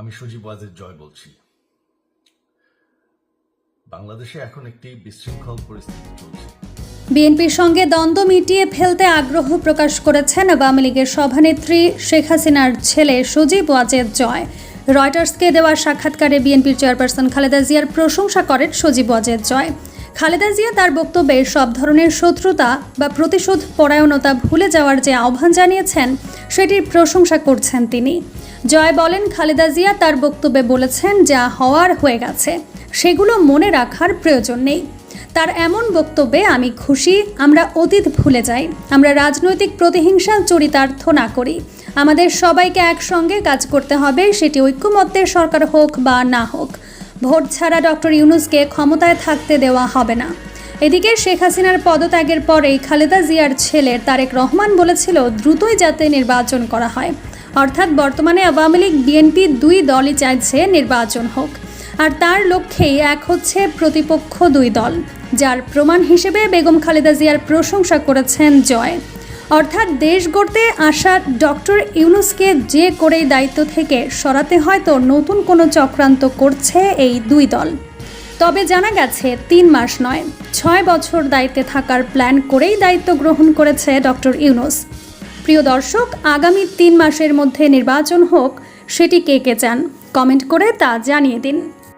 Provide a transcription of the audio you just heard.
আমি সজীব ওয়াজের জয় বলছি। বাংলাদেশে এখন একটি বিশৃঙ্খল পরিস্থিতি চলছে। বিএনপির সঙ্গে দ্বন্দ্ব মিটিয়ে ফেলতে আগ্রহ প্রকাশ করেছেন আওয়ামী লীগের সভানেত্রী শেখ হাসিনার ছেলে সজীব ওয়াজেদ জয়। রয়টার্সকে দেওয়া সাক্ষাৎকারে বিএনপির চেয়ারপারসন খালেদা জিয়ার প্রশংসা করেন সজীব ওয়াজেদ জয়। খালেদা জিয়া তার বক্তব্যে সব ধরনের শত্রুতা বা প্রতিশোধ পরায়ণতা ভুলে যাওয়ার যে আহ্বান জানিয়েছেন, সেটির প্রশংসা করছেন তিনি। জয় বলেন খালেদা জিয়া তার বক্তব্যে বলেছেন, যা হওয়ার হয়ে গেছে, সেগুলো মনে রাখার প্রয়োজন নেই। তার এমন বক্তব্যে আমি খুশি, আমরা অতীত ভুলে যাই, আমরা রাজনৈতিক প্রতিহিংসা চরিতার্থ না করি। আমাদের সবাইকে একসঙ্গে কাজ করতে হবে, সেটি ঐক্যমত্যের সরকার হোক বা না হোক। ভোট ছাড়া ডক্টর ইউনুসকে ক্ষমতায় থাকতে দেওয়া হবে না। এদিকে শেখ হাসিনার পদত্যাগের পরেই খালেদা জিয়ার ছেলে তারেক রহমান বলেছিল, দ্রুতই যাতে নির্বাচন করা হয়। অর্থাৎ বর্তমানে আওয়ামী লীগ, বিএনপি দুই দলই চাইছে নির্বাচন হোক। আর তার লক্ষ্যেই এক হচ্ছে প্রতিপক্ষ দুই দল, যার প্রমাণ হিসেবে বেগম খালেদা জিয়ার প্রশংসা করেছেন জয়। অর্থাৎ দেশ গড়তে আসা ডক্টর ইউনুসকে যে করেই দায়িত্ব থেকে সরাতে হয়তো নতুন কোনো চক্রান্ত করছে এই দুই দল। তবে জানা গেছে, তিন মাস নয়, ছয় বছর দায়িত্বে থাকার প্ল্যান করেই দায়িত্ব গ্রহণ করেছে ডক্টর ইউনুস। প্রিয় দর্শক, আগামী তিন মাসের মধ্যে নির্বাচন হোক, সেটি কে কে চান? কমেন্ট করে তা জানিয়ে দিন।